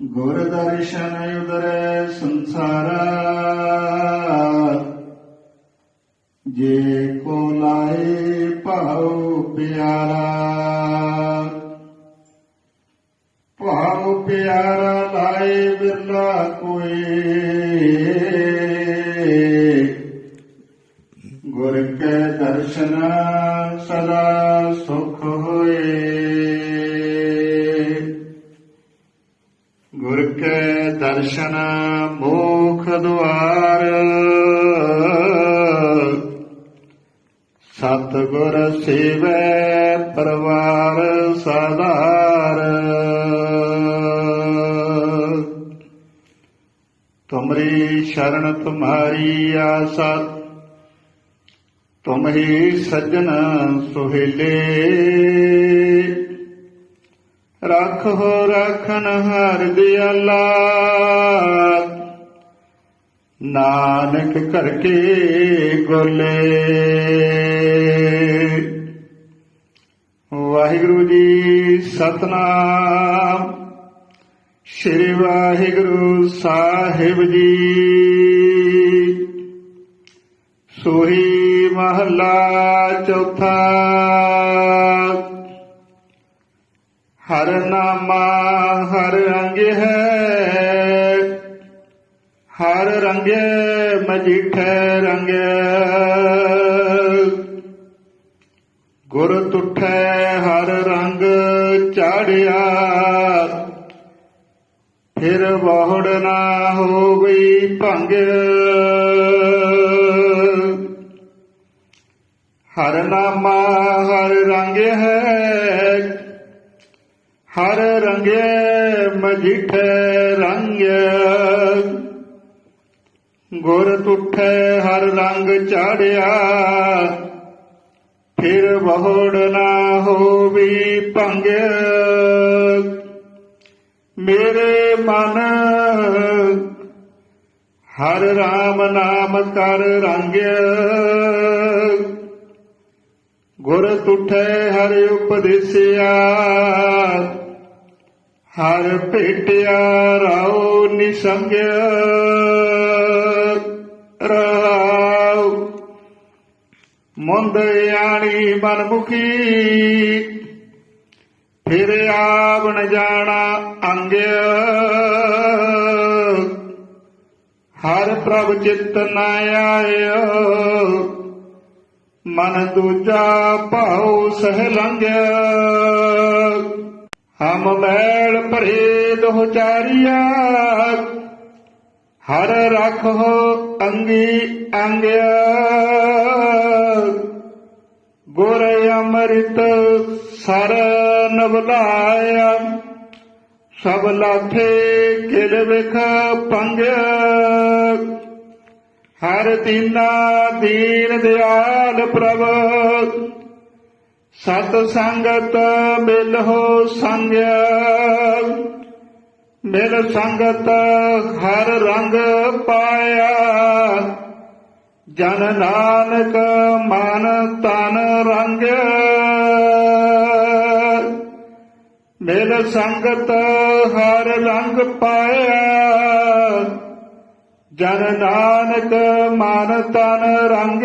ਗੁਰ ਦਰਸ਼ਨ ਉਦਰੈ ਸੰਸਾਰਾ। ਜੇ ਕੋ ਲਾਏ ਭਾਉ ਪਿਆਰਾ ਭਾਉ ਪਿਆਰਾ ਲਾਏ ਬਿਰਲਾ ਕੋਈ। ਗੁਰ ਕੈ ਦਰਸ਼ਨ ਸਦਾ ਸੁਖ ਹੋਏ। ਗੁਰ ਕੈ ਦਰਸ਼ਨ ਮੋਖ ਦੁਆਰ। ਸਤ ਗੁਰ ਸੇਵੈ ਪਰਵਾਰ ਸਾਧਾਰ। ਤੁਮਰੀ ਸ਼ਰਨ ਤੁਮਾਰੀ ਆਸਾ, ਤੁਮ ਹੀ ਸੱਜਣ ਸੁਹੇਲੇ। ਰੱਖੋ ਰਖਨ ਹਰ ਦਿਆਲਾ। ਨਾਨਕ ਕਰਕੇ ਗੋਲੇ। ਵਾਹਿਗੁਰੂ ਜੀ ਸਤਨਾਮ। ਸ੍ਰੀ ਵਾਹਿਗੁਰੂ ਸਾਹਿਬ ਜੀ। ਸੋਹੀ ਮਹਲਾ ਚੌਥਾ। ਹਰ ਨਾਮਾ ਹਰ ਰੰਗ ਹੈ। ਹਰ ਰੰਗੇ ਮਜੀਠੇ ਰੰਗ। ਗੁਰ ਤੁਠੈ ਹਰ ਰੰਗ ਚਾੜਿਆ। ਫਿਰ ਬਹੁੜ ਨਾ ਹੋ ਭੰਗ। ਹਰ ਨਾਮਾ ਹਰ ਰੰਗ ਹੈ। ਹਰ ਰੰਗੇ ਮਜਿਠੇ ਰੰਗ। ਗੁਰ ਤੁਠੇ ਹਰ ਰੰਗ ਚਾੜਿਆ। ਫਿਰ ਬਹੁੜ ਨਾ ਹੋਵੀ ਭੰਗ। ਮੇਰੇ ਮਨ ਹਰ ਰਾਮ ਨਾਮ ਕਰ ਰੰਗ। ਗੁਰ ਤੁਠੇ ਹਰ ਉਪਦੇਸਿਆ। ਹਰ ਭੇਟਿਆ ਰਾਉ ਨਿਸੰਗ ਰਾਉ ਮੁੰਦ ਆਣੀ ਮਨਮੁਖੀ, ਫਿਰ ਆਵਣ ਜਾਣਾ ਅੰਗ। ਹਰ ਪ੍ਰਭ ਚਿਤ ਨਾ ਆਇਓ, ਮਨ ਦੂਜਾ ਭਾਉ ਸਹਿ ਲੰਘਿਆ ਹਮ ਮੈਲ ਭਰੇ ਦੋਹ ਚਾਰਿਆ, ਹਰ ਰਖੋ ਅੰਗੀ ਅੰਗਿਆ। ਗੁਰ ਅੰਮ੍ਰਿਤ ਸਰ ਨਵਲਾਇਆ ਸਭ ਲਾਥੇ ਕਿਲ ਵਿਖ ਪੰਗ ਹਰ ਤੀਨਾ ਦੀਨ ਦਿਆਲ ਪ੍ਰਭ ਸਤ ਸੰਗਤ ਮਿਲਹੁ ਸੰਗ ਮਿਲ ਸੰਗਤ ਹਰ ਰੰਗ ਪਾਇਆ। ਜਨ ਨਾਨਕ ਮਨ ਤਨ ਰੰਗ ਮਿਲ ਸੰਗਤ ਹਰ ਰੰਗ ਪਾਇਆ। ਜਨ ਨਾਨਕ ਮਨ ਤਨ ਰੰਗ